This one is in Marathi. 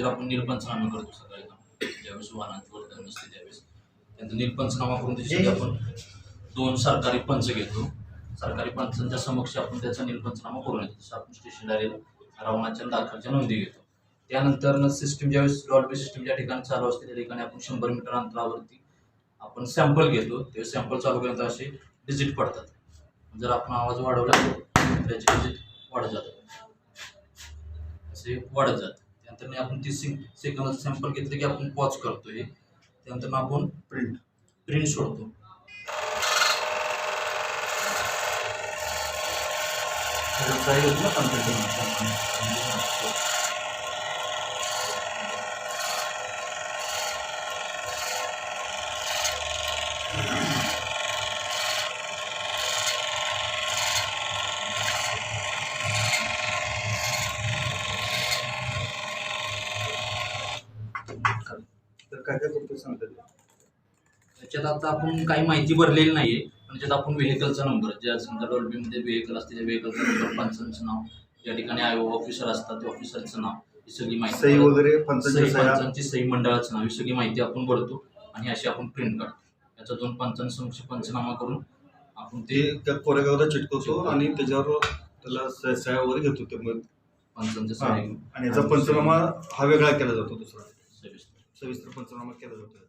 अगोदर आपण नीलपंचनामा करतो सकाळी ज्यावेळेस वाहनांची वर्तन नसते त्यावेळेस त्यानंतर नीलपंचनामा करून त्याच्यासाठी आपण दोन सरकारी पंच घेतो. सरकारी पंचांच्या समक्ष आपण त्याचा नीलपंचनामा करून येतो. जसं आपण स्टेशनरी रावणाच्या दाखलच्या नोंदी घेतो. त्यानंतर सिस्टीम ज्यावेळेस डॉल्बी सिस्टीम ज्या ठिकाणी चालू असते त्या ठिकाणी आपण शंभर मीटर अंतरावरती आपण सॅम्पल घेतो. ते सॅम्पल चालू केल्यानंतर असे डिजिट पडतात. जर आपण आवाज वाढवला तर त्याचे डिजिट वाढत जातात. असे वाढत जातात. त्याने आपण तीस सेकंद सॅम्पल घेतलं की आपण पॉज करतो हे त्यानंतर आपण प्रिंट प्रिंट सोडतो. त्याच्यात तर काय काय करतो सांगता? त्याच्यात आता आपण काही माहिती भरलेली नाहीये. पण त्याच्यात आपण व्हेकलचा नंबर ज्या समजा डॉल्बीमध्ये व्हेकल असते त्या व्हेकलचा नंबर पंचांचं नाव ज्या ठिकाणी आय ऑफिसर असतात त्या ऑफिसरचं नाव ही सगळी माहिती सही. वगैरे सही पंचांच्या सह्या. पंचांची सही मंडळाचं नाव ही सगळी माहिती आपण भरतो आणि अशी आपण प्रिंट काढतो. याचा दोन पंचांसमक्ष पंचनामा करून आपण ते ते त्या कोरेगावला चिटकवतो आणि त्याच्यावर त्याला स- सह्या वगैरे घेतो ते मग. पंचांच्या हा. सही आणि याचा पंचनामा हा वेगळा केला जातो दुसरा. सविस्तर सविस्तर पंचनामा केला जातो